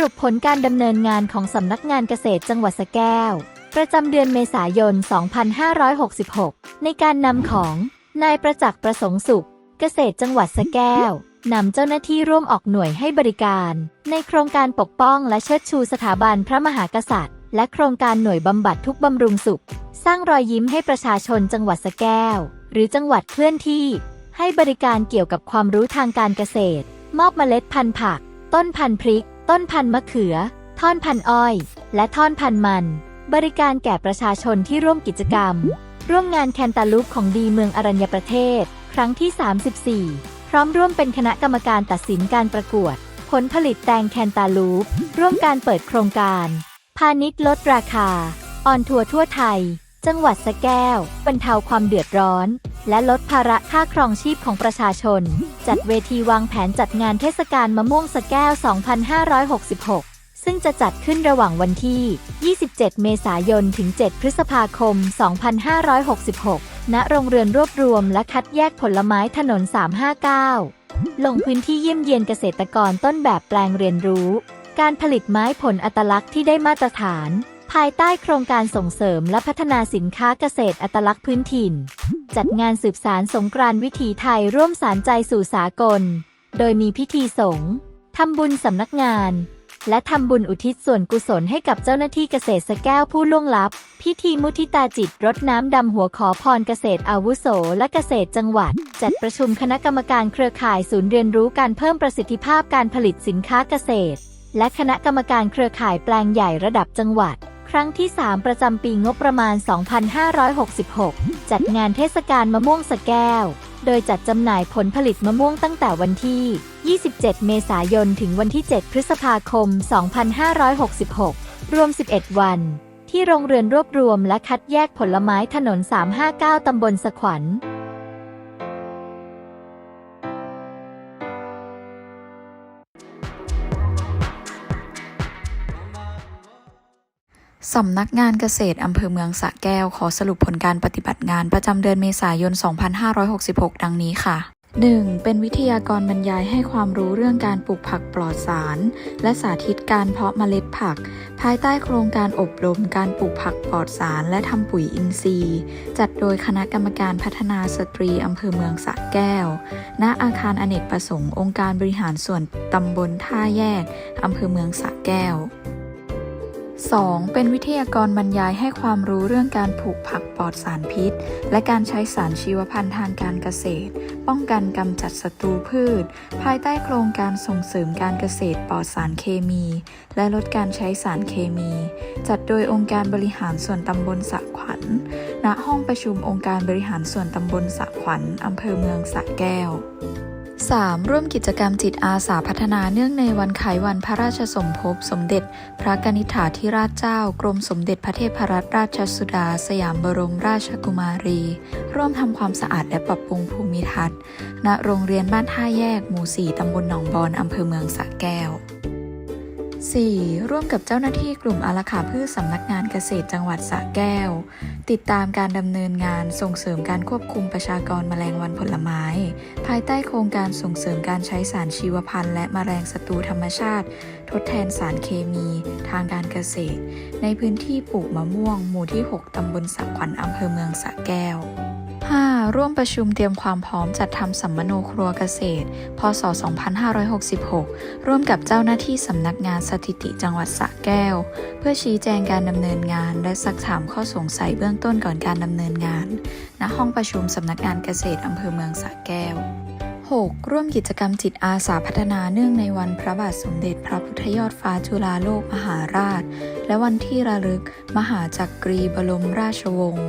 รุปผลการดำเนินงานของสำนักงานเกษตรจังหวัดสแก้ว ประจำเดือนเมษายน 2566 ในการนำของนายประจักษ์ประสงค์สุข เกษตรจังหวัดสแก้วนำเจ้าหน้าที่ร่วมออกหน่วยให้บริการ ในโครงการปกป้องและเชิดชูสถาบันพระมหากษัตริย์ และโครงการหน่วยบำบัดทุกบำรุงสุข สร้างรอยยิ้มให้ประชาชนจังหวัดสแก้ว หรือจังหวัดเคลื่อนที่ ให้บริการเกี่ยวกับความรู้ทางการเกษตร มอบเมล็ดพันธุ์ผัก ต้นพันธุ์พริก ต้นพันธุ์มะเขือ ท่อนพันธุ์อ้อย และท่อนพันธุ์มัน บริการแก่ประชาชนที่ร่วมกิจกรรม ร่วมงานแคนตาลูปของดีเมืองอรัญญประเทศ ครั้งที่ 34 พร้อมร่วมเป็นคณะกรรมการตัดสินการประกวด ผลผลิตแตงแคนตาลูป ร่วมการเปิดโครงการ พาณิชย์ลดราคา ออนทัวร์ทั่วไทย จังหวัดสะแก้ว บรรเทาความเดือดร้อน และลดภาระค่าครองชีพของประชาชน จัดเวทีวางแผนจัดงานเทศกาลมะม่วงสะแก้ว 2566 ซึ่งจะจัดขึ้นระหว่างวันที่ 27 เมษายน ถึง 7 พฤษภาคม 2566 ณ โรงเรือนรวบรวมและคัดแยกผลไม้ถนน 359 ลงพื้นที่เยี่ยมเยียนเกษตรกรต้นแบบแปลงเรียนรู้ การผลิตไม้ผลอัตลักษณ์ที่ได้มาตรฐาน ภายใต้โครงการส่งเสริมและพัฒนาสินค้าเกษตรอัตลักษณ์พื้นถิ่น จัดงานสืบสารสงกรานต์วิถีไทยร่วมสารใจสู่สากล โดยมีพิธีสงฆ์ทำบุญสำนักงาน และทำบุญอุทิศส่วนกุศลให้กับเจ้าหน้าที่เกษตรสแก้วผู้ล่วงลับ พิธีมุทิตาจิตรดน้ำดำหัวขอพรเกษตรอาวุโส และเกษตรจังหวัด จัดประชุมคณะกรรมการเครือข่ายศูนย์เรียนรู้การเพิ่มประสิทธิภาพการผลิตสินค้าเกษตร และคณะกรรมการเครือข่ายแปลงใหญ่ระดับจังหวัด ครั้งที่ 3 ประจำปีงบประมาณ 2566 จัดงานเทศกาลมะม่วงสะแก้ว โดยจัดจำหน่ายผลผลิตมะม่วงตั้งแต่วันที่ 27 เมษายน ถึงวันที่ 7 พฤษภาคม 2566 รวม 11 วัน ที่โรงเรือนรวบรวมและคัดแยกผลไม้ถนน 359 ตำบลสขวัญ สำนักงานเกษตรอำเภอเมืองสระแก้ว ขอสรุปผลการปฏิบัติงานประจำเดือนเมษายน 2566 ดังนี้ค่ะ 1. เป็นวิทยากรบรรยายให้ความรู้เรื่องการปลูกผักปลอดสาร และสาธิตการเพาะเมล็ดผัก ภายใต้โครงการอบรมการปลูกผักปลอดสาร และทำปุ๋ยอินทรีย์ จัดโดยคณะกรรมการพัฒนาสตรีอำเภอเมืองสระแก้ว ณ อาคารอเนกประสงค์องค์การบริหารส่วนตำบลท่าแยกอำเภอเมืองสระแก้ว 2. เป็นวิทยากรบรรยายให้ความรู้เรื่องการปลูกผักปลอดสารพิษ และการใช้สารชีวพันธุ์ทางการเกษตร ป้องกันกำจัดศัตรูพืช ภายใต้โครงการส่งเสริมการเกษตรปลอดสารเคมี และลดการใช้สารเคมี จัดโดยองค์การบริหารส่วนตำบลสะขวัญ ณ ห้องประชุมองค์การบริหารส่วนตำบลสะขวัญอำเภอเมืองสะแก้ว 3. ร่วมกิจกรรมจิตอาสาพัฒนาเนื่องในวันขายวันพระราชสมภพสมเด็จ พระกนิษฐาธิราชเจ้า กรมสมเด็จพระเทพรัตนราชสุดา สยามบรมราชกุมารี ร่วมทำความสะอาดและปรับปรุงภูมิทัศน์ณโรงเรียนบ้านท่าแยกหมู่ 4 ตำบลหนองบอนอำเภอเมืองสระแก้ว 4. ร่วมกับเจ้าหน้าที่กลุ่มอารักขาพืชสำนักงานเกษตรจังหวัดสระแก้ว ติดตามการดำเนินงานส่งเสริมการควบคุมประชากรแมลงวันผลไม้ ภายใต้โครงการส่งเสริมการใช้สารชีวพันธุ์และแมลงศัตรูธรรมชาติ ทดแทนสารเคมีทางการเกษตร ในพื้นที่ปลูกมะม่วง หมู่ที่ 6ตำบลสระขวัญอำเภอเมืองสระแก้ว 5. ร่วมประชุมเตรียมความพร้อมจัดทำสัมมโนครัวเกษตร พศ 2566 ร่วมกับเจ้าหน้าที่สำนักงานสถิติจังหวัดสระแก้ว เพื่อชี้แจงการดำเนินงาน และซักถามข้อสงสัยเบื้องต้นก่อนการดำเนินงาน ณ ห้องประชุมสำนักงานเกษตรอำเภอเมืองสระแก้ว 6. ร่วมกิจกรรมจิตอาสาพัฒนาเนื่องในวันพระบาทสมเด็จพระพุทธยอดฟ้าจุฬาโลกมหาราช และวันที่ระลึกมหาจักรีบรมราชวงศ์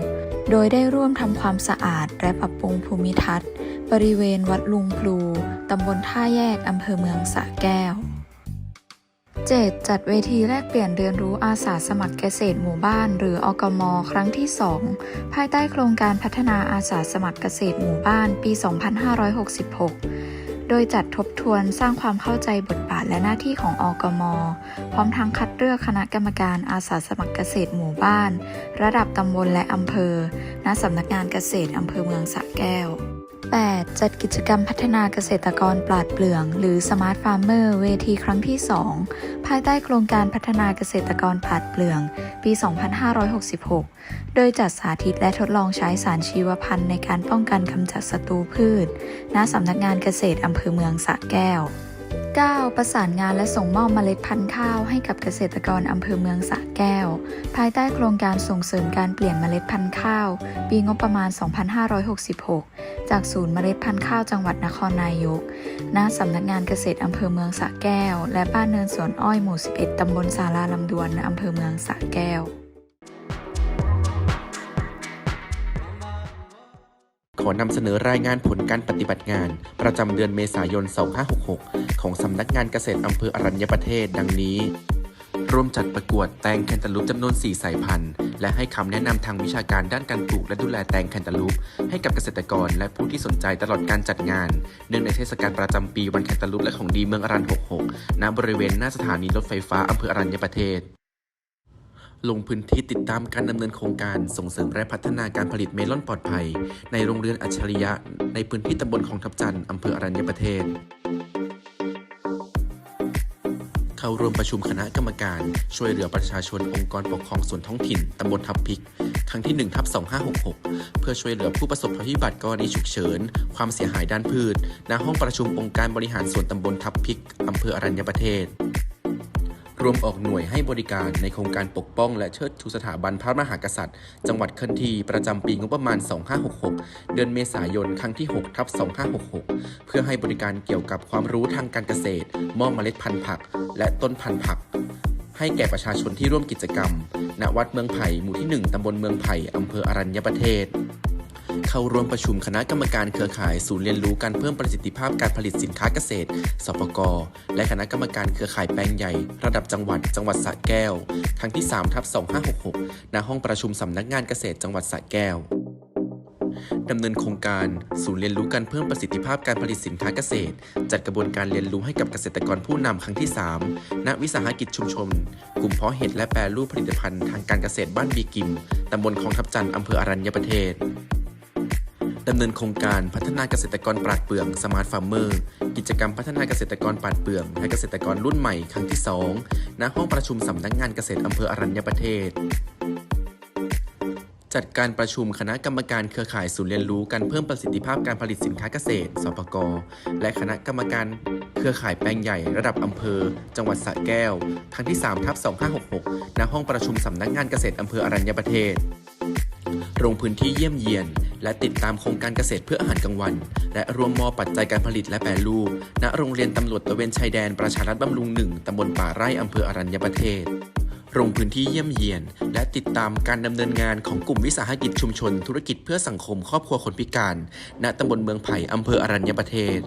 โดยได้ร่วมทำความสะอาดและปรับปรุงภูมิทัศน์ บริเวณวัดลุงพลู ตำบลท่าแยกอำเภอเมืองสระแก้ว 7. จัดเวทีแลกเปลี่ยนเรียนรู้อาสาสมัครเกษตรหมู่บ้าน หรืออกม ครั้งที่ 2 ภายใต้โครงการพัฒนาอาสาสมัครเกษตรหมู่บ้านปี 2566 โดยจัดทบทวนสร้างความเข้าใจบทบาทและหน้าที่ของอกม พร้อมทั้งคัดเลือกคณะกรรมการอาสาสมัครเกษตรหมู่บ้าน ระดับตำบลและอำเภอ ณสำนักงานเกษตรอำเภอเมืองสระแก้ว 8. จัดกิจกรรมพัฒนาเกษตรกรปราดเปลือง หรือ Smart Farmer เวทีครั้งที่ 2 ภายใต้โครงการพัฒนาเกษตรกรปราดเปลือง ปี 2566 โดยจัดสาธิตและทดลองใช้สารชีวพันธุ์ในการป้องกันกำจัดศัตรูพืช ณสำนักงานเกษตรอำเภอเมืองสระแก้ว 9. ประสานงานและส่งมอบเมล็ดพันธุ์ข้าวให้กับเกษตรกรอำเภอเมืองสระแก้ว ภายใต้โครงการส่งเสริมการเปลี่ยนเมล็ดพันธุ์ข้าว ปีงบประมาณ 2566 จากศูนย์เมล็ดพันธุ์ข้าวจังหวัดนครนายก ณ สำนักงานเกษตรอำเภอเมืองสระแก้ว และบ้านเนินสวนอ้อยหมู่ 11 ตำบลสาราลำดวนอำเภอเมืองสระแก้ว ขอนำเสนอรายงานผลการปฏิบัติงาน ประจำเดือนเมษายน 2566 ของสำนักงานเกษตรอำเภออรัญญประเทศ ดังนี้ ร่วมจัดประกวดแตงแคนตาลูปจำนวน 4 สายพันธุ์ และให้คำแนะนำทางวิชาการด้านการปลูกและดูแลแตงแคนตาลูป ให้กับเกษตรกรและผู้ที่สนใจตลอดการจัดงาน เนื่องในเทศกาลประจำปีวันแคนตาลูปและของดีเมืองอรัญ66 ณ บริเวณหน้าสถานีรถไฟฟ้าอำเภออรัญญประเทศ ลงพื้นที่ติดตามการดำเนินโครงการส่งเสริมและพัฒนาการผลิตเมลอนปลอดภัย ในโรงเรือนอัจฉริยะ ในพื้นที่ตำบลของทับจันทร์อำเภออรัญญประเทศ เข้าร่วมประชุมคณะกรรมการ ช่วยเหลือประชาชนองค์กรปกครองส่วนท้องถิ่นตำบลทับพิก ครั้งที่1ทับ2566 เพื่อช่วยเหลือผู้ประสบภัยพิบัติกรณีฉุกเฉิน ความเสียหายด้านพืชณห้องประชุมองค์การบริหารส่วนตำบลทับพิกอำเภออรัญญประเทศ รวมออกหน่วยให้บริการในโครงการปกป้องและเชิดชูสถาบันพระมหากษัตริย์ จังหวัดคันทีประจำปีงบประมาณ 2566 เดือนเมษายนครั้งที่ 6 ทับ 2566 เพื่อให้บริการเกี่ยวกับความรู้ทางการเกษตร มอบเมล็ดพันธุ์ผัก และต้นพันธุ์ผัก ให้แก่ประชาชนที่ร่วมกิจกรรม ณ วัดเมืองไผ่ หมู่ที่ 1 ตำบลเมืองไผ่ อำเภออรัญญประเทศ เข้าร่วมประชุมคณะกรรมการเครือข่ายศูนย์เรียนรู้การเพิ่มประสิทธิภาพการผลิตสินค้าเกษตร สปก และคณะกรรมการเครือข่ายแปลงใหญ่ ระดับจังหวัด จังหวัดสระแก้ว ครั้งที่3ทับ2566 ณ ห้องประชุมสำนักงานเกษตรจังหวัดสระแก้วดำเนินโครงการ ศูนย์เรียนรู้การเพิ่มประสิทธิภาพการผลิตสินค้าเกษตร จัดกระบวนการเรียนรู้ให้กับเกษตรกรผู้นำครั้งที่ 3 ณ วิสาหกิจชุมชน กลุ่มเพาะเห็ดและแปรรูปผลิตภัณฑ์ทางการเกษตรบ้านบีกิม ตำบลคลองทับจันทร์อำเภออรัญญประเทศ ดำเนินโครงการพัฒนาเกษตรกรปราดเปรื่อง Smart Farmer กิจกรรมพัฒนาเกษตรกรปราดเปรื่องและเกษตรกรรุ่นใหม่ครั้งที่ 2 ณ ห้องประชุมสำนักงานเกษตรอำเภออรัญญประเทศ จัดการประชุมคณะกรรมการเครือข่ายศูนย์เรียนรู้การเพิ่มประสิทธิภาพการผลิตสินค้าเกษตร สปก และคณะกรรมการเครือข่ายแปลงใหญ่ระดับอำเภอ จังหวัดสระแก้วครั้งที่3ทับ2566 ณ ห้องประชุมสำนักงานเกษตรอำเภออรัญญประเทศ ลงพื้นที่เยี่ยมเยียน และติดตามโครงการเกษตรเพื่ออาหารกลางวัน และรวมมอปัจจัยการผลิตและแปรรูป ณ โรงเรียนตำรวจตะเวนชายแดนประชารัฐบำรุงหนึ่งตำบลป่าไร่อำเภออรัญญประเทศลงพื้นที่เยี่ยมเยียน และติดตามการดำเนินงานของกลุ่มวิสาหกิจชุมชน ธุรกิจเพื่อสังคมครอบครัวคนพิการ ณตำบลเมืองไผ่อำเภออรัญญประเทศ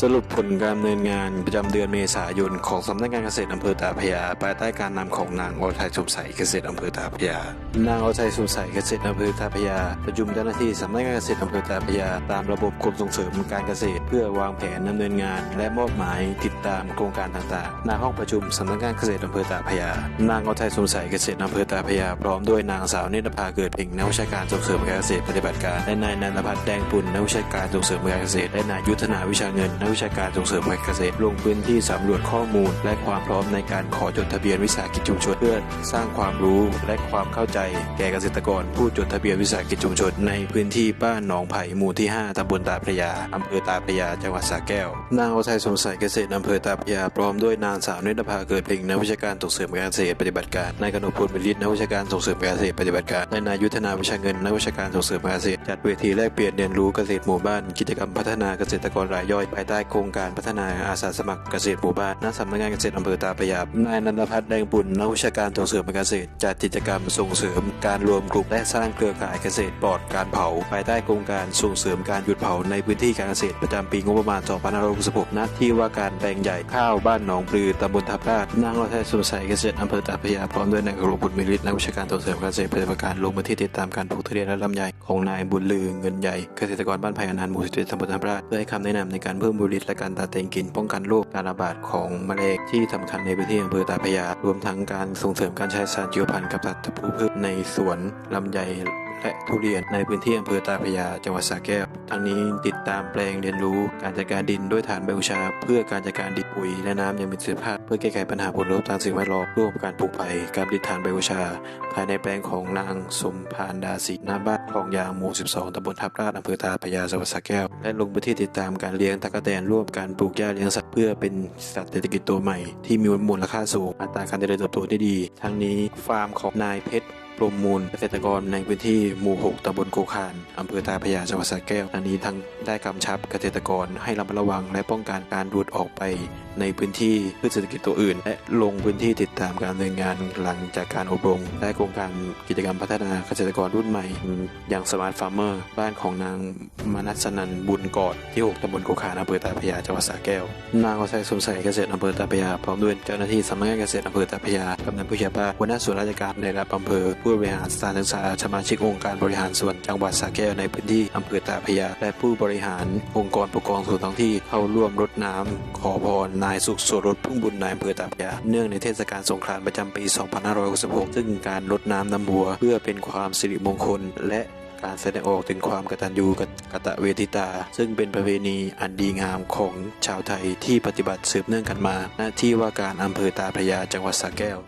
สรุปผลการดำเนินงานประจำเดือนเมษายนของสำนักงานเกษตรอำเภอตาพยาภายใต้การนำของนางอรไทยสมใสเกษตรอำเภอตาพยา นางอรไทยสมใสเกษตรอำเภอตาพยาประชุมเจ้าหน้าที่สำนักงานเกษตรอำเภอตาพยาตามระบบกรมส่งเสริมการเกษตรเพื่อวางแผนดำเนินงาน และมอบหมายติดตามโครงการต่างๆ ณห้องประชุมสำนักงานเกษตรอำเภอตาพยา นางอไทยสมใสเกษตรอำเภอตาพยาพร้อมด้วยนางสาวเนตรภาเกิดเพ่งนักวิชาการส่งเสริมการเกษตรปฏิบัติการและนายนันทพัฒน์แดงปุ่นนักวิชาการส่งเสริมการเกษตรและนายยุทธนาวิชาเงินนักวิชาการส่งเสริมการเกษตรลงพื้นที่สำรวจข้อมูล และความพร้อมในการขอจดทะเบียนวิสาหกิจชุมชนเพื่อสร้างความรู้และความเข้าใจ แก่เกษตรกร ผู้จดทะเบียนวิสาหกิจชุมชนในพื้นที่บ้านหนองไผ่หมู่ที่ 5ตำบลตาพระยาอำเภอตาพระยาจังหวัดสระแก้ว นางอชัยสมศัยเกษตรอำเภอตาพยาพร้อมด้วยนางสาวเนตรภาเกิดเพ่งนักวิชาการส่งเสริมการเกษตรปฏิบัติการนายกนกพลมิลิตนักวิชาการส่งเสริมการเกษตรปฏิบัติการและนายยุทธนาวิชาเงินนักวิชาการส่งเสริมการเกษตรจัดเวทีแลกเปลี่ยนเรียนรู้เกษตรหมู่บ้าน กิจกรรมพัฒนาเกษตรกรรายย่อยภายใต้โครงการพัฒนาอาสาสมัครเกษตรหมู่บ้านณสำนักงานเกษตรอำเภอตาพยานายนันทพัฒน์แดงบุญนักวิชาการส่งเสริมการเกษตรจัดกิจกรรมส่งเสริมการรวมกลุ่มและสร้างเครือข่ายเกษตรปลอดการเผา ภายใต้โครงการส่งเสริมการหยุดเผาในพื้นที่การเกษตรประจำปีงบประมาณ 2566ณที่ว่าการแปลงใหญ่ข้าวบ้านหนองปลือตำบลทับลาดนางอรไทยสุมใสเกษตรอำเภอตาพยาพร้อมด้วยนายกรบุญมิริตนักวิชาการส่งเสริมการเกษตรปฏิบัติการลงพื้นที่ติดตามการปลูกทุเรียนและลำไยของนายบุญลือเงินใหญ่เกษตรกรบ้านไผ่อนันต์หมู่สิบเอ็ดตำบลทับลาดเพื่อให้คำแนะนำในการเพิ่มผลผลิตและการตัดแต่งกิ่งป้องกันโรคการระบาดของแมลงที่สำคัญในพื้นที่อำเภอตาพยารวมทั้งการส่งเสริมการใช้สารชีวพันธุ์กับสัตว์พืชในสวนลำไย และทุเรียนในพื้นที่อำเภอตาพยาจังหวัดสระแก้ว ทั้งนี้ติดตามแปลงเรียนรู้การจัดการดินด้วยฐานไบโอชา เพื่อการจัดการดินปุ๋ยและน้ำยังมีประสิทธิภาพเพื่อแก้ไขปัญหาผลกระทบทางสิ่งแวดล้อมร่วมการปลูกไผ่การผลิตฐานไบโอชา ภายในแปลงของนางสมพานดาสีน้าบ้านคลองยางหมู่ 12ตำบลทับลาดอำเภอตาพยาจังหวัดสระแก้ว และลงพื้นที่ติดตามการเลี้ยงตะกแตนร่วมการปลูกหญ้าเลี้ยงสัตว์เพื่อเป็นสัตว์เศรษฐกิจตัวใหม่ ที่มีมูลค่าสูงอัตราการเจริญเติบโตที่ดี ทั้งนี้ฟาร์มของนายเพชร ปรมมูลเกษตรกรในพื้นที่หมู่ 6ตำบลโคคานอำเภอตาพยาจังหวัดสระแก้ว อันนี้ทั้งได้กำชับเกษตรกรให้ระมัดระวังและป้องกันการดูดออกไปในพื้นที่พืชเศรษฐกิจตัวอื่น และลงพื้นที่ติดตามการดำเนินงานหลังจากการอบรมและโครงการกิจกรรมพัฒนาเกษตรกรรุ่นใหม่ อย่างสมาร์ทฟาร์มเมอร์บ้านของนางมนัสนันบุญกอดที่ 6ตำบลโคคานอำเภอตาพยาจังหวัดสระแก้ว นางอสัยสมใสเกษตรอำเภอตาพยาพร้อมด้วยเจ้าหน้าที่สำนักงานเกษตรอำเภอตาพยากำนันผู้ใหญ่บ้านหัวหน้าส่วนราชการในระดับอำเภอผู้บริหารสถานศึกษาสมาชิกองค์การบริหารส่วนจังหวัดสระแก้วในพื้นที่อำเภอตาพยา และผู้บริหารองค์กรปกครองส่วนท้องที่เข้าร่วมรดน้ำขอพรนายสุขโสรสพึ่งบุญนายอำเภอตาพยา เนื่องในเทศกาลสงกรานต์ประจำปี 2566 ซึ่งการรดน้ำดำบัว เพื่อเป็นความสิริมงคล และการแสดงออกถึงความกตัญญูกตเวทิตา ซึ่งเป็นประเพณีอันดีงามของชาวไทยที่ปฏิบัติสืบเนื่องกันมาณที่ว่าการอำเภอตาพระยาจังหวัดสระแก้ว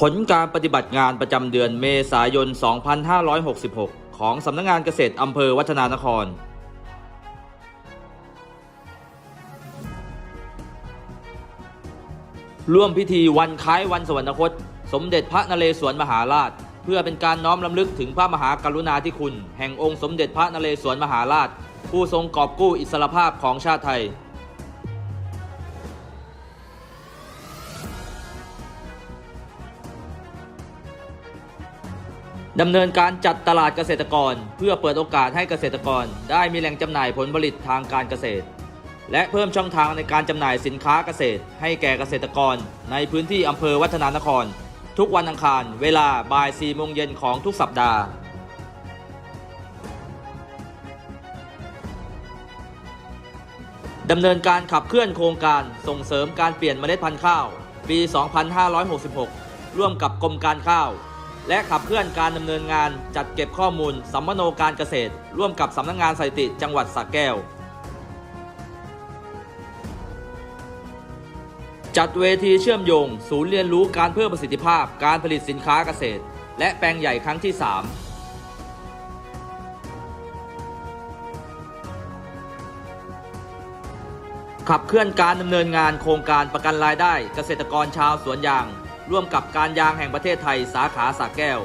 ผลการปฏิบัติงานประจำเดือนเมษายน 2566 ของสำนักงงานเกษตรอำเภอวัฒนานคร ร่วมพิธีวันคล้ายวันสวรรคต สมเด็จพระนเรศวรมหาราช เพื่อเป็นการน้อมรำลึกถึงพระมหากรุณาธิคุณ แห่งองค์สมเด็จพระนเรศวรมหาราช ผู้ทรงกอบกู้อิสรภาพของชาติไทย ดำเนินการจัดตลาดเกษตรกร เพื่อเปิดโอกาสให้เกษตรกร ได้มีแหล่งจำหน่ายผลผลิตทางการเกษตร และเพิ่มช่องทางในการจำหน่ายสินค้าเกษตร ให้แก่เกษตรกร ในพื้นที่อำเภอวัฒนานคร ทุกวันอังคาร เวลาบ่าย4โมงเย็นของทุกสัปดาห์ดำเนินการขับเคลื่อนโครงการส่งเสริมการเปลี่ยนเมล็ดพันธุ์ข้าว ปี 2566 ร่วมกับกรมการข้าว และขับเคลื่อนการดำเนินงานจัดเก็บข้อมูลสัมมโนการเกษตร ร่วมกับสำนักงงานสถิติจังหวัดสระแก้ว จัดเวทีเชื่อมโยง ศูนย์เรียนรู้การเพิ่มประสิทธิภาพการผลิตสินค้าเกษตร และแปลงใหญ่ครั้งที่ 3ขับเคลื่อนการดำเนินงานโครงการประกันรายได้เกษตรกรชาวสวนยาง ร่วมกับการยางแห่งประเทศไทยสาขาสระแก้ว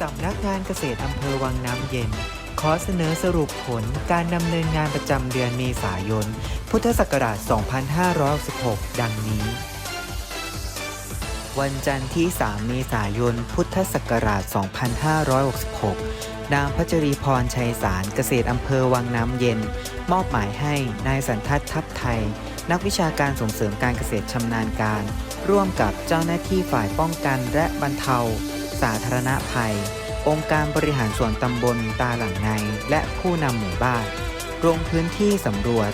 สำนักงานเกษตรอำเภอวังน้ำเย็น ขอเสนอสรุปผลการดำเนินงานประจำเดือนเมษายน พุทธศักราช 2566ดังนี้ วันจันทร์ที่ 3 เมษายน พุทธศักราช 2566 นางพัชรีพรชัยสารเกษตรอำเภอวังน้ำเย็น มอบหมายให้นายสันทัศน์ทัพไทย นักวิชาการส่งเสริมการเกษตรชำนาญการ ร่วมกับเจ้าหน้าที่ฝ่ายป้องกันและบรรเทา สาธารณภัย องค์การบริหารส่วนตำบลตาหลังใน และผู้นำหมู่บ้านลงพื้นที่สำรวจ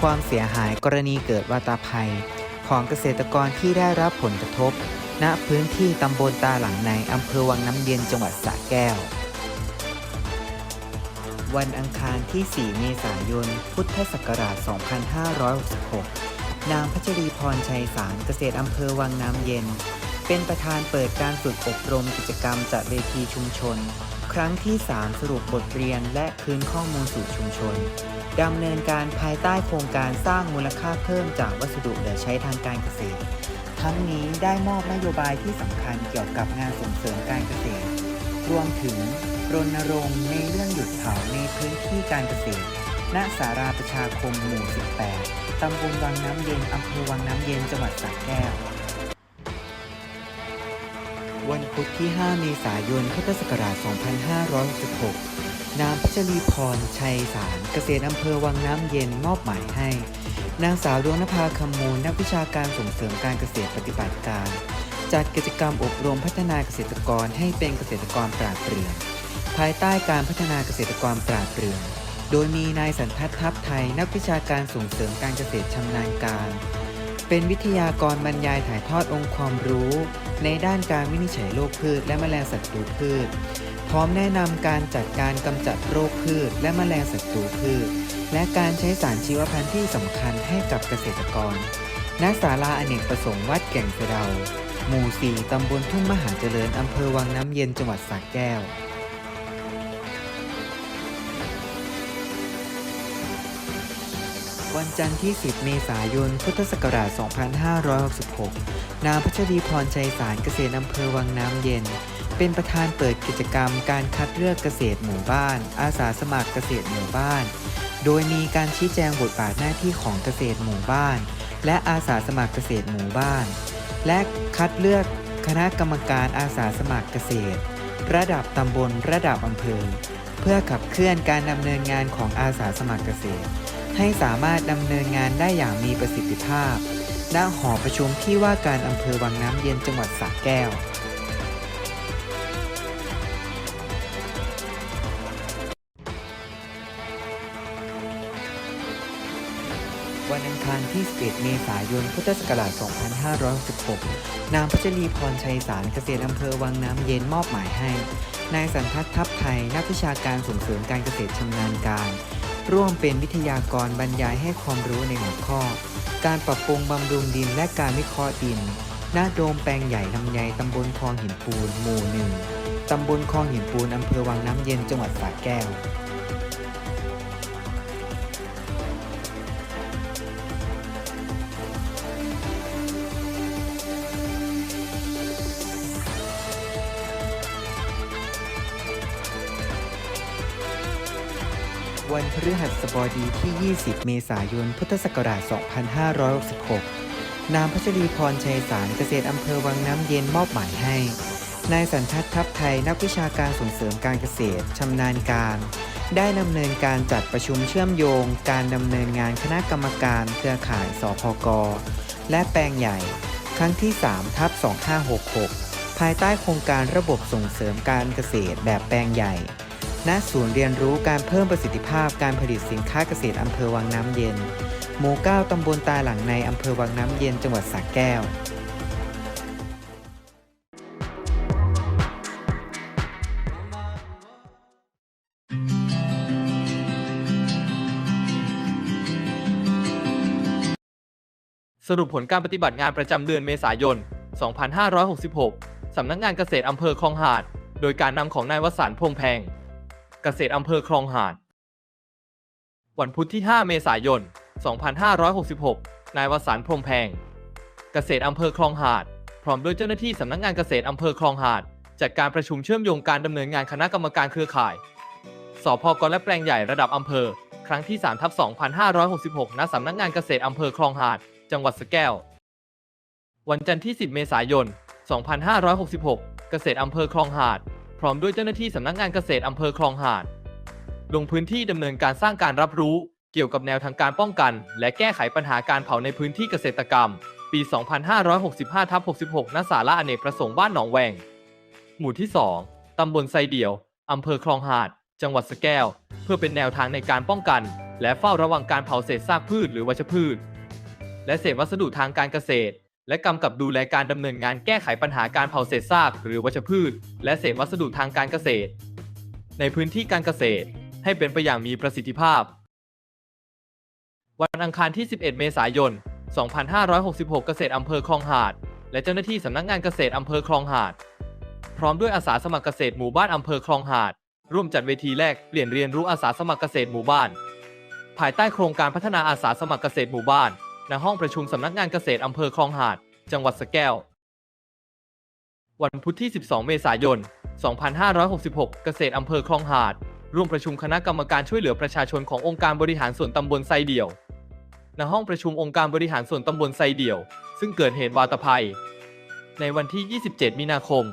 ความเสียหายกรณีเกิดวาตาภัย ของเกษตรกรที่ได้รับผลกระทบ ณพื้นที่ตำบลตาหลังในอำเภอวังน้ำเย็นจังหวัดสระแก้ว วันอังคารที่ 4 เมษายน พุทธศักราช 2566 นางพัชรีพรชัยสารเกษตรอำเภอวังน้ำเย็น เป็นประธานเปิดการฝึกอบรมกิจกรรมจัดเวทีชุมชน ครั้งที่ 3 สรุปบทเรียนและคืนข้อมูลสู่ชุมชนดำเนินการภายใต้โครงการสร้างมูลค่าเพิ่มจากวัสดุเหลือใช้ทางการเกษตร ทั้งนี้ได้มอบนโยบายที่สำคัญเกี่ยวกับงานส่งเสริมการเกษตร รวมถึงรณรงค์ในเรื่องหยุดเผาในพื้นที่การเกษตร ณ สาราประชาคมหมู่ 18 ตำบลวังน้ำเย็น อำเภอวังน้ำเย็น จังหวัดสระแก้ว วันพุธที่ 5 เมษายน พุทธศักราช 2566 นางพัชรีพร ชัยสารเกษตรอำเภอวังน้ำเย็นมอบหมายให้ นางสาวดวงนภาคำมูล นักวิชาการส่งเสริมการเกษตรปฏิบัติการ จัดกิจกรรมอบรมพัฒนาเกษตรกรให้เป็นเกษตรกรปราดเปรื่อง ภายใต้การพัฒนาเกษตรกรปราดเปรื่อง โดยมีนายสันทัศน์ทัพไทย นักวิชาการส่งเสริมการเกษตรชำนาญการ เป็นวิทยากรบรรยายถ่ายทอดองค์ความรู้ ในด้านการวินิจฉัยโรคพืช และแมลงศัตรูพืช พร้อมแนะนำการจัดการกำจัดโรคพืช และแมลงศัตรูพืช และการใช้สารชีวพันธุ์ที่สำคัญให้กับเกษตรกร ณ ศาลาอเนกประสงค์วัดแก่งสะเดาหมู่ 4 ตำบลทุ่งมหาเจริญ อำเภอวังน้ำเย็น จังหวัดสระแก้ว วันจันทร์ที่ 10 เมษายน พุทธศักราช 2566 นางพัชรีพรชัยสารเกษตรอำเภอวังน้ำเย็น เป็นประธานเปิดกิจกรรมการคัดเลือกเกษตรหมู่บ้าน อาสาสมัครเกษตรหมู่บ้าน โดยมีการชี้แจงบทบาทหน้าที่ของเกษตรหมู่บ้าน และอาสาสมัครเกษตรหมู่บ้าน และคัดเลือกคณะกรรมการอาสาสมัครเกษตร ระดับตำบลระดับอำเภอ เพื่อขับเคลื่อนการดำเนินงานของอาสาสมัครเกษตร ให้สามารถดำเนินงานได้อย่างมีประสิทธิภาพ ณ หอประชุมที่ว่าการอำเภอวังน้ำเย็นจังหวัดสระแก้ว วันอังคารที่ 11 เมษายน พุทธศักราช 2566 นางพัชรีพรชัยสารเกษตรอำเภอวังน้ำเย็นมอบหมายให้ นายสันทัศน์ทัพไทย นักวิชาการส่งเสริมการเกษตรชำนาญการ ร่วมเป็นวิทยากรบรรยายให้ความรู้ในหัวข้อ การปรับปรุงบำรุงดินและการวิเคราะห์ดิน หน้าโดมแปลงใหญ่ลำไยตำบลคลองหินปูนหมู่หนึ่งตำบลคลองหินปูนอำเภอวังน้ำเย็นจังหวัดสระแก้ว วันพฤหัสบดีที่ 20 เมษายน พุทธศักราช 2566 นางพัชรีพรชัยสารเกษตรอำเภอวังน้ำเย็นมอบหมายให้ นายสันทัศน์ทัพไทยนักวิชาการส่งเสริมการเกษตรชำนาญการ ได้ดำเนินการจัดประชุมเชื่อมโยง การดำเนินงานคณะกรรมการเครือข่ายสพก และแปลงใหญ่ ครั้งที่ 3 ทับ 2566 ภายใต้โครงการระบบส่งเสริมการเกษตรแบบแปลงใหญ่ ณศูนย์เรียนรู้การเพิ่มประสิทธิภาพการผลิตสินค้าเกษตรอำเภอวังน้ำเย็น หมู่ 9ตำบลตาหลังในอำเภอวังน้ำเย็นจังหวัดสระแก้ว สรุปผลการปฏิบัติงานประจำเดือนเมษายน 2566 สำนักงานเกษตรอำเภอคลองหาด โดยการนำของนายวสันต์พงแพง เกษตรอำเภอคลองหาด วันพุธที่ 5 เมษายน 2566 นายวสันพรมแพง เกษตรอำเภอคลองหาด พร้อมด้วยเจ้าหน้าที่สำนักงานเกษตรอำเภอคลองหาด จัดการประชุมเชื่อมโยงการดำเนินงานคณะกรรมการเครือข่าย สพกและแปลงใหญ่ระดับอำเภอ ครั้งที่3ทับ2566 ณ สำนักงานเกษตรอำเภอคลองหาด จังหวัดสะแก้ว วันจันทร์ที่ 10 เมษายน 2566 เกษตรอำเภอคลองหาด พร้อมด้วยเจ้าหน้าที่สำนักงานเกษตรอำเภอคลองหาด ลงพื้นที่ดำเนินการสร้างการรับรู้ เกี่ยวกับแนวทางการป้องกัน และแก้ไขปัญหาการเผาในพื้นที่เกษตรกรรม ปี 2565ทับ66ณศาลาอเนกประสงค์บ้านหนองแวง หมู่ที่ 2 ตำบลไซเดียว อำเภอคลองหาด จังหวัดสแก้ว เพื่อเป็นแนวทางในการป้องกัน และเฝ้าระวังการเผาเศษซากพืชหรือวัชพืช และเศษวัสดุทางการเกษตร และกำกับดูแลการดำเนินงานแก้ไขปัญหาการเผาเศษซากหรือวัชพืช และเศษวัสดุทางการเกษตร ในพื้นที่การเกษตรให้เป็นไปอย่างมีประสิทธิภาพ วันอังคารที่ 11 เมษายน 2566 เกษตรอำเภอคลองหาด และเจ้าหน้าที่สำนักงานเกษตรอำเภอคลองหาด พร้อมด้วยอาสาสมัครเกษตรหมู่บ้านอำเภอคลองหาด ร่วมจัดเวทีแรกเปลี่ยนเรียนรู้อาสาสมัครเกษตรหมู่บ้าน ภายใต้โครงการพัฒนาอาสาสมัครเกษตรหมู่บ้าน ณห้องประชุมสำนักงานเกษตรอำเภอคลองหาด จังหวัดสะแก้ว วันพุธที่ 12 เมษายน 2566 เกษตรอำเภอคลองหาด ร่วมประชุมคณะกรรมการช่วยเหลือประชาชนขององค์การบริหารส่วนตำบลไซเดี่ยว ณห้องประชุมองค์การบริหารส่วนตำบลไซเดี่ยว ซึ่งเกิดเหตุวาตภัย ในวันที่ 27 มีนาคม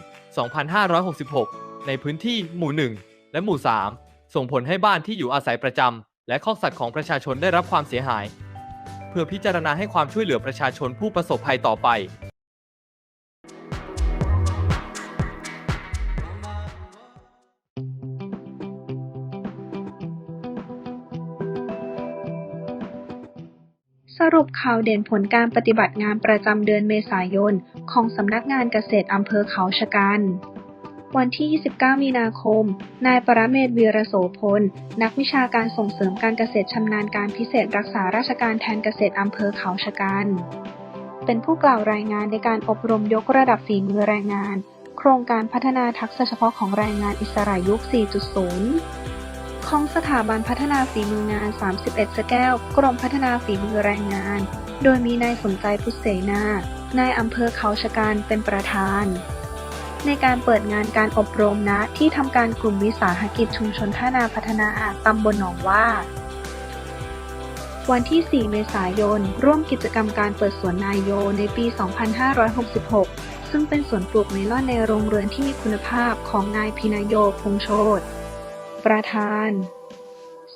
2566 ในพื้นที่หมู่ 1 และหมู่ 3 ส่งผลให้บ้านที่อยู่อาศัยประจำและคอกสัตว์ของประชาชนได้รับความเสียหาย เพื่อพิจารณาให้ความช่วยเหลือประชาชนผู้ประสบภัยต่อไปสรุปข่าวเด่นผลการปฏิบัติงานประจำเดือนเมษายน ของสำนักงานเกษตรอำเภอเขาชะกัน วันที่ 29 มีนาคม นายประเมศวีระโสพล นักวิชาการส่งเสริมการเกษตรชำนาญการพิเศษรักษาราชการแทนเกษตรอำเภอเขาชะกัน เป็นผู้กล่าวรายงานในการอบรมยกระดับฝีมือแรงงาน โครงการพัฒนาทักษะเฉพาะของแรงงานอิสระยุค 4.0 ของสถาบันพัฒนาฝีมืองาน 31 สแก้ว กรมพัฒนาฝีมือแรงงาน โดยมีนายสนใจพุทธเสนา นายอำเภอเขาชะการเป็นประธาน ในการเปิดงานการอบรมณที่ทำการกลุ่มวิสาหกิจชุมชนท่านาพัฒนาตำบลหนองว่า วันที่ 4 เมษายน ร่วมกิจกรรมการเปิดสวนนายโยในปี 2566 ซึ่งเป็นสวนปลูกเมลอนในโรงเรือนที่มีคุณภาพของนายพินโยพงโชตประธาน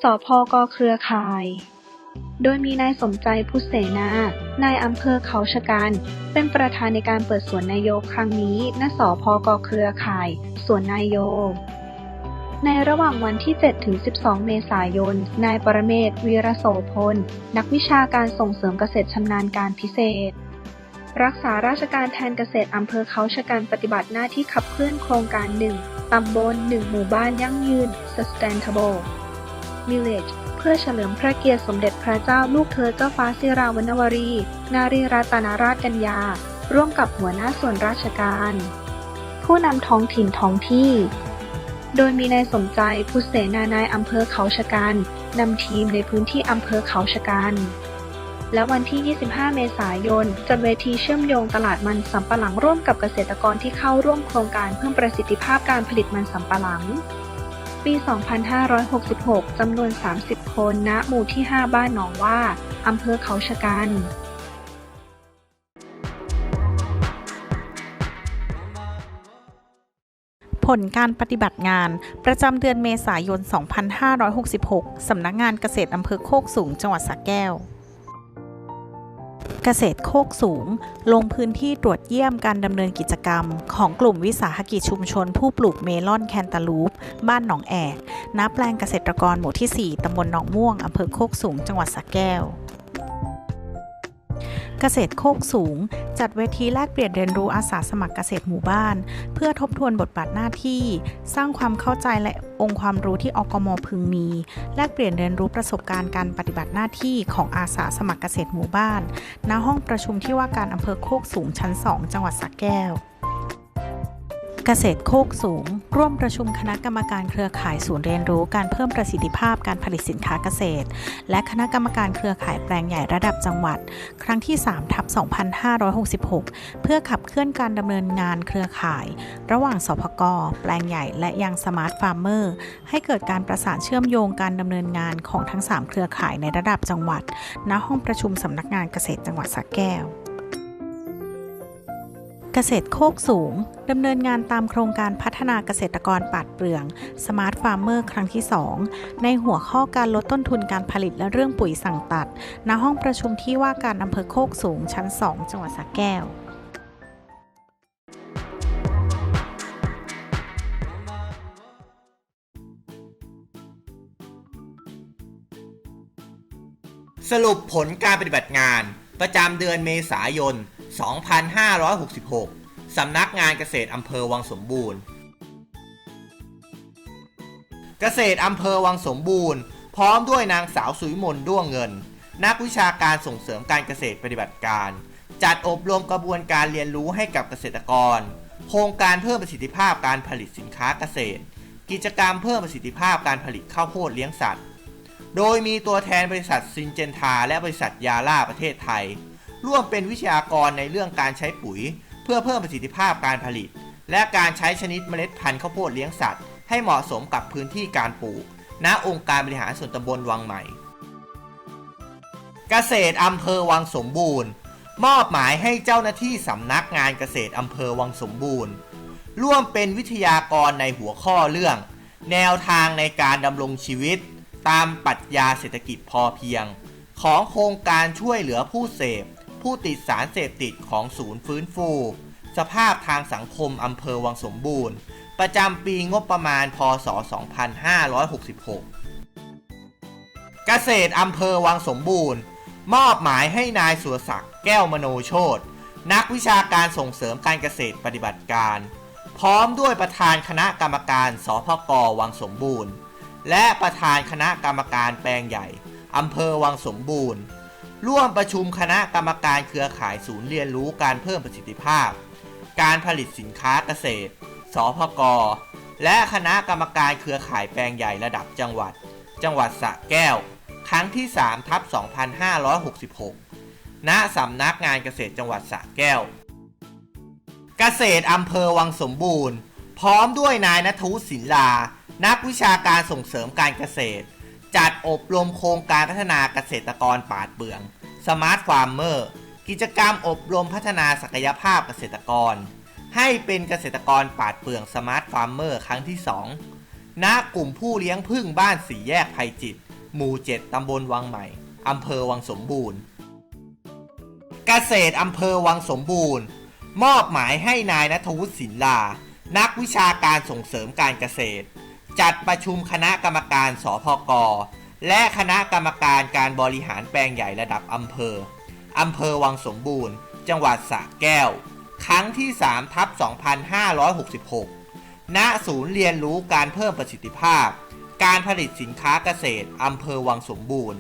สพกเครือข่าย โดยมีนายสมใจพุทธเสนา นายอำเภอเขาชะกัน เป็นประธานในการเปิดสวนนายโยครั้งนี้ ณ สพกเครือข่าย สวนนายโย ในระหว่างวันที่ 7 ถึง 12 เมษายน นายปรเมศวีระโสพล นักวิชาการส่งเสริมเกษตรชำนาญการพิเศษ รักษาราชการแทนเกษตรอำเภอเขาชะกันปฏิบัติหน้าที่ขับเคลื่อนโครงการ1ตำบล1หมู่บ้านยั่งยืน sustainable village พื่อเฉลิมพระเกียรติสมเด็จพระเจ้าลูกเธอเจ้าฟ้าสิราวรรณวรี นารีรัตนราชกัญญา ร่วมกับหัวหน้าส่วนราชการ ผู้นำท้องถิ่นท้องที่ โดยมีนายสมใจพุทธเสนานายอำเภอเขาชะกันนำทีมในพื้นที่อำเภอเขาชะกันและวันที่ 25 เมษายน จัดเวทีเชื่อมโยงตลาดมันสำปะหลังร่วมกับเกษตรกรที่เข้าร่วมโครงการเพิ่มประสิทธิภาพการผลิตมันสำปะหลัง ปี 2566 จำนวน 30 คนณหมู่ที่ 5 บ้านหนองว่า อำเภอเขาชะกันผลการปฏิบัติงาน ประจำเดือนเมษายน 2566 สำนักงานเกษตรอำเภอโคกสูง จังหวัดสระแก้ว เกษตรโคกสูง ลงพื้นที่ตรวจเยี่ยมการดำเนินกิจกรรม ของกลุ่มวิสาหกิจชุมชน ผู้ปลูกเมลอนแคนตาลูป บ้านหนองแอกณแปลงเกษตรกรหมู่ที่ 4ตำบลหนองม่วงอำเภอโคกสูง จังหวัดสระแก้ว เกษตรโคกสูง จัดเวทีแลกเปลี่ยนเรียนรู้อาสาสมัครเกษตรหมู่บ้าน เพื่อทบทวนบทบาทหน้าที่ สร้างความเข้าใจและองค์ความรู้ที่อกมพึงมี แลกเปลี่ยนเรียนรู้ประสบการณ์การปฏิบัติหน้าที่ของอาสาสมัครเกษตรหมู่บ้าน ณห้องประชุมที่ว่าการอำเภอโคกสูงชั้น 2 จังหวัดสระแก้ว เกษตรโคกสูง ร่วมประชุมคณะกรรมการเครือข่ายศูนย์เรียนรู้การเพิ่มประสิทธิภาพการผลิตสินค้าเกษตร และคณะกรรมการเครือข่ายแปลงใหญ่ระดับจังหวัด ครั้งที่3ทับ2566 เพื่อขับเคลื่อนการดำเนินงานเครือข่าย ระหว่างสพกแปลงใหญ่และยังสมาร์ทฟาร์มเมอร์ให้เกิดการประสานเชื่อมโยงการดำเนินงานของทั้ง 3 เครือข่ายในระดับจังหวัด ณห้องประชุมสำนักงานเกษตรจังหวัดสระแก้ว เกษตรโคกสูงดำเนินงานตามโครงการพัฒนาเกษตรกรปาดเปลือง Smart Farmer ครั้งที่ 2 ในหัวข้อการลดต้นทุนการผลิตและเรื่องปุ๋ยสั่งตัด ณห้องประชุมที่ว่าการอำเภอโคกสูงชั้น 2 จังหวัดสระแก้วสรุปผลการปฏิบัติงาน ประจำเดือนเมษายน 2566 สำนักงานเกษตรอำเภอวังสมบูรณ์ เกษตรอำเภอวังสมบูรณ์ พร้อมด้วยนางสาวสุวิมลด้วงเงิน นักวิชาการส่งเสริมการเกษตรปฏิบัติการ จัดอบรมกระบวนการเรียนรู้ให้กับเกษตรกร โครงการเพิ่มประสิทธิภาพการผลิตสินค้าเกษตร กิจกรรมเพิ่มประสิทธิภาพการผลิตข้าวโพดเลี้ยงสัตว์ โดยมีตัวแทนบริษัทซินเจนทา และบริษัทยาล่าประเทศไทย ร่วมเป็นวิทยากรในเรื่องการใช้ปุ๋ย เพื่อเพิ่มประสิทธิภาพการผลิต และการใช้ชนิดเมล็ดพันธุ์ข้าวโพดเลี้ยงสัตว์ ให้เหมาะสมกับพื้นที่การปลูก ณ องค์การบริหารส่วนตำบลวังใหม่ เกษตรอำเภอวังสมบูรณ์ มอบหมายให้เจ้าหน้าที่สำนักงานเกษตรอำเภอวังสมบูรณ์ ร่วมเป็นวิทยากรในหัวข้อเรื่อง แนวทางในการดำรงชีวิต ตามปรัชญาเศรษฐกิจพอเพียง ของโครงการช่วยเหลือผู้เสพ ผู้ติดสารเสพติดของศูนย์ฟื้นฟู สภาพทางสังคมอำเภอวังสมบูรณ์ ประจำปีงบประมาณ พศ 2566 เกษตรอำเภอวังสมบูรณ์ มอบหมายให้นายสุรศักดิ์แก้วมโนโชตนักวิชาการส่งเสริมการเกษตรปฏิบัติการ พร้อมด้วยประธานคณะกรรมการสพกวังสมบูรณ์ และประธานคณะกรรมการแปลงใหญ่อำเภอวังสมบูรณ์ ร่วมประชุมคณะกรรมการเครือข่ายศูนย์เรียนรู้การเพิ่มประสิทธิภาพ การผลิตสินค้าเกษตร สพก และคณะกรรมการเครือข่ายแปลงใหญ่ระดับจังหวัด จังหวัดสระแก้ว ครั้งที่3ทับ2566 ณสำนักงานเกษตรจังหวัดสระแก้ว เกษตรอำเภอวังสมบูรณ์ พร้อมด้วยนายณทุศิลา นักวิชาการส่งเสริมการเกษตร จัดอบรมโครงการพัฒนาเกษตรกรปาดเบืองสมาร์ทฟาร์มเมอร์กิจกรรมอบรมพัฒนาศักยภาพเกษตรกร ให้เป็นเกษตรกรปาดเปลืองสมาร์ทฟาร์มเมอร์ครั้งที่ 2 ณกลุ่มผู้เลี้ยงพึ่งบ้านสีแยกภัยจิต หมู่ 7 ตำบลวังใหม่ อำเภอวังสมบูรณ์ เกษตรอำเภอวังสมบูรณ์ มอบหมายให้นายณทวุฒิศิลา นักวิชาการส่งเสริมการเกษตร จัดประชุมคณะกรรมการสพก และคณะกรรมการการบริหารแปลงใหญ่ระดับอำเภอ อำเภอวังสมบูรณ์ จังหวัดสระแก้ว ครั้งที่3ทับ2566 ณ ศูนย์เรียนรู้การเพิ่มประสิทธิภาพ การผลิตสินค้าเกษตร อำเภอวังสมบูรณ์